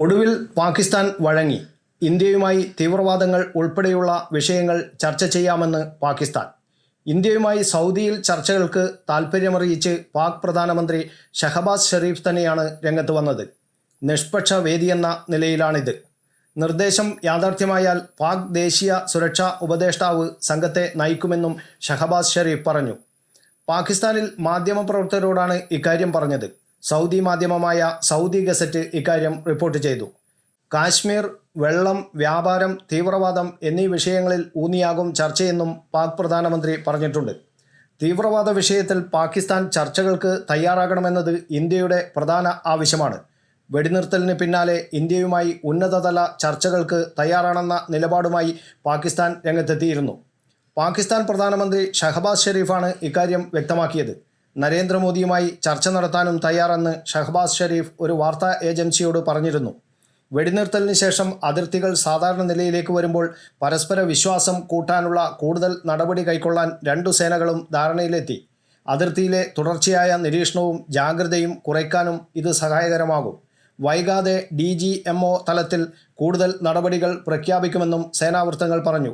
ഒടുവിൽ പാകിസ്ഥാൻ വഴങ്ങി. ഇന്ത്യയുമായി തീവ്രവാദങ്ങൾ ഉൾപ്പെടെയുള്ള വിഷയങ്ങൾ ചർച്ച ചെയ്യാമെന്ന് പാകിസ്ഥാൻ. ഇന്ത്യയുമായി സൗദിയിൽ ചർച്ചകൾക്ക് താൽപ്പര്യമറിയിച്ച് പാക് പ്രധാനമന്ത്രി ഷഹബാസ് ഷെരീഫ് തന്നെയാണ് രംഗത്ത് വന്നത്. നിഷ്പക്ഷ വേദിയെന്ന നിലയിലാണിത്. നിർദ്ദേശം യാഥാർത്ഥ്യമായാൽ പാക് ദേശീയ സുരക്ഷാ ഉപദേഷ്ടാവ് സംഘത്തെ നയിക്കുമെന്നും ഷഹബാസ് ഷെരീഫ് പറഞ്ഞു. പാകിസ്ഥാനിൽ മാധ്യമപ്രവർത്തകരോടാണ് ഇക്കാര്യം പറഞ്ഞത്. സൗദി മാധ്യമമായ സൗദി ഗസറ്റ് ഇക്കാര്യം റിപ്പോർട്ട് ചെയ്തു. കാശ്മീർ വെള്ളം വ്യാപാരം തീവ്രവാദം എന്നീ വിഷയങ്ങളിൽ ഊന്നിയാകും ചർച്ചയെന്നും പാക് പ്രധാനമന്ത്രി പറഞ്ഞിട്ടുണ്ട്. തീവ്രവാദ വിഷയത്തിൽ പാകിസ്ഥാൻ ചർച്ചകൾക്ക് തയ്യാറാകണമെന്നത് ഇന്ത്യയുടെ പ്രധാന ആവശ്യമാണ്. വെടിനിർത്തലിന് പിന്നാലെ ഇന്ത്യയുമായി ഉന്നതതല ചർച്ചകൾക്ക് തയ്യാറാണെന്ന നിലപാടുമായി പാകിസ്ഥാൻ രംഗത്തെത്തിയിരുന്നു. പാകിസ്ഥാൻ പ്രധാനമന്ത്രി ഷഹബാസ് ഷെരീഫാണ് ഇക്കാര്യം വ്യക്തമാക്കിയത്. നരേന്ദ്രമോദിയുമായി ചർച്ച നടത്താനും തയ്യാറെന്ന് ഷഹബാസ് ഷെരീഫ് ഒരു വാർത്താ ഏജൻസിയോട് പറഞ്ഞിരുന്നു. വെടിനിർത്തലിന് ശേഷം അതിർത്തികൾ സാധാരണ നിലയിലേക്ക് വരുമ്പോൾ പരസ്പര വിശ്വാസം കൂട്ടാനുള്ള കൂടുതൽ നടപടി കൈക്കൊള്ളാൻ രണ്ടു സേനകളും ധാരണയിലെത്തി. അതിർത്തിയിലെ തുടർച്ചയായ നിരീക്ഷണവും ജാഗ്രതയും കുറയ്ക്കാനും ഇത് സഹായകരമാകും. വൈകാതെ ഡി ജി എം ഒ തലത്തിൽ കൂടുതൽ നടപടികൾ പ്രഖ്യാപിക്കുമെന്നും സേനാവൃത്തങ്ങൾ പറഞ്ഞു.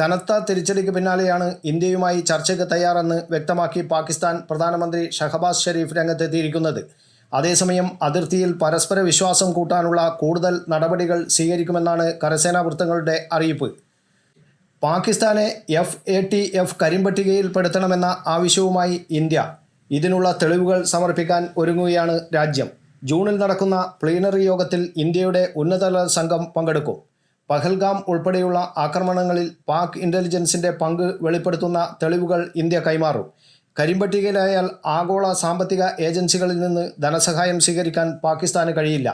കനത്ത തിരിച്ചടിക്ക് പിന്നാലെയാണ് ഇന്ത്യയുമായി ചർച്ചയ്ക്ക് തയ്യാറെന്ന് വ്യക്തമാക്കി പാകിസ്ഥാൻ പ്രധാനമന്ത്രി ഷഹബാസ് ഷെരീഫ് രംഗത്തെത്തിയിരിക്കുന്നത്. അതേസമയം അതിർത്തിയിൽ പരസ്പര വിശ്വാസം കൂട്ടാനുള്ള കൂടുതൽ നടപടികൾ സ്വീകരിക്കുമെന്നാണ് കരസേനാ വൃത്തങ്ങളുടെ അറിയിപ്പ്. പാകിസ്ഥാനെ എഫ് എ ടി എഫ് കരിമ്പട്ടികയിൽപ്പെടുത്തണമെന്ന ആവശ്യവുമായി ഇന്ത്യ. ഇതിനുള്ള തെളിവുകൾ സമർപ്പിക്കാൻ ഒരുങ്ങുകയാണ് രാജ്യം. ജൂണിൽ നടക്കുന്ന പ്ലീനറി യോഗത്തിൽ ഇന്ത്യയുടെ ഉന്നതതല സംഘം പങ്കെടുക്കും. പഹൽഗാം ഉൾപ്പെടെയുള്ള ആക്രമണങ്ങളിൽ പാക് ഇന്റലിജൻസിന്റെ പങ്ക് വെളിപ്പെടുത്തുന്ന തെളിവുകൾ ഇന്ത്യ കൈമാറും. കരിമ്പട്ടികയിലായാൽ ആഗോള സാമ്പത്തിക ഏജൻസികളിൽ നിന്ന് ധനസഹായം സ്വീകരിക്കാൻ പാകിസ്ഥാന് കഴിയില്ല.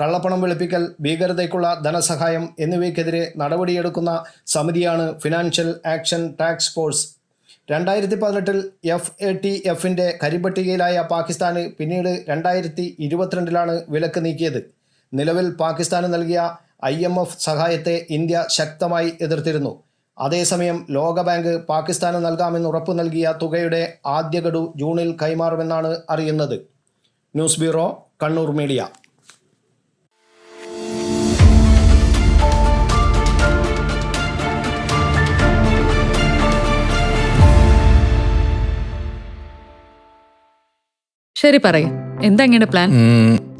കള്ളപ്പണം വെളുപ്പിക്കൽ ഭീകരതയ്ക്കുള്ള ധനസഹായം എന്നിവയ്ക്കെതിരെ നടപടിയെടുക്കുന്ന സമിതിയാണ് ഫിനാൻഷ്യൽ ആക്ഷൻ ടാക്സ് ഫോഴ്സ്. രണ്ടായിരത്തി പതിനെട്ടിൽ എഫ് എ ടി എഫിന്റെ കരിമ്പട്ടികയിലായ പാകിസ്ഥാന് പിന്നീട് രണ്ടായിരത്തി ഇരുപത്തിരണ്ടിലാണ് വിലക്ക് നീക്കിയത്. നിലവിൽ പാകിസ്ഥാന് നൽകിയ ഐ എം എഫ് സഹായത്തെ ഇന്ത്യ ശക്തമായി എതിർത്തിരുന്നു. അതേസമയം ലോകബാങ്ക് പാകിസ്ഥാന് നൽകാമെന്ന് ഉറപ്പു നൽകിയ തുകയുടെ ആദ്യ ഗഡു ജൂണിൽ കൈമാറുമെന്നാണ് അറിയുന്നത്. News bureau Kannur media. ശരി പറയ. എന്താ ഇങ്ങനെ പ്ലാൻ?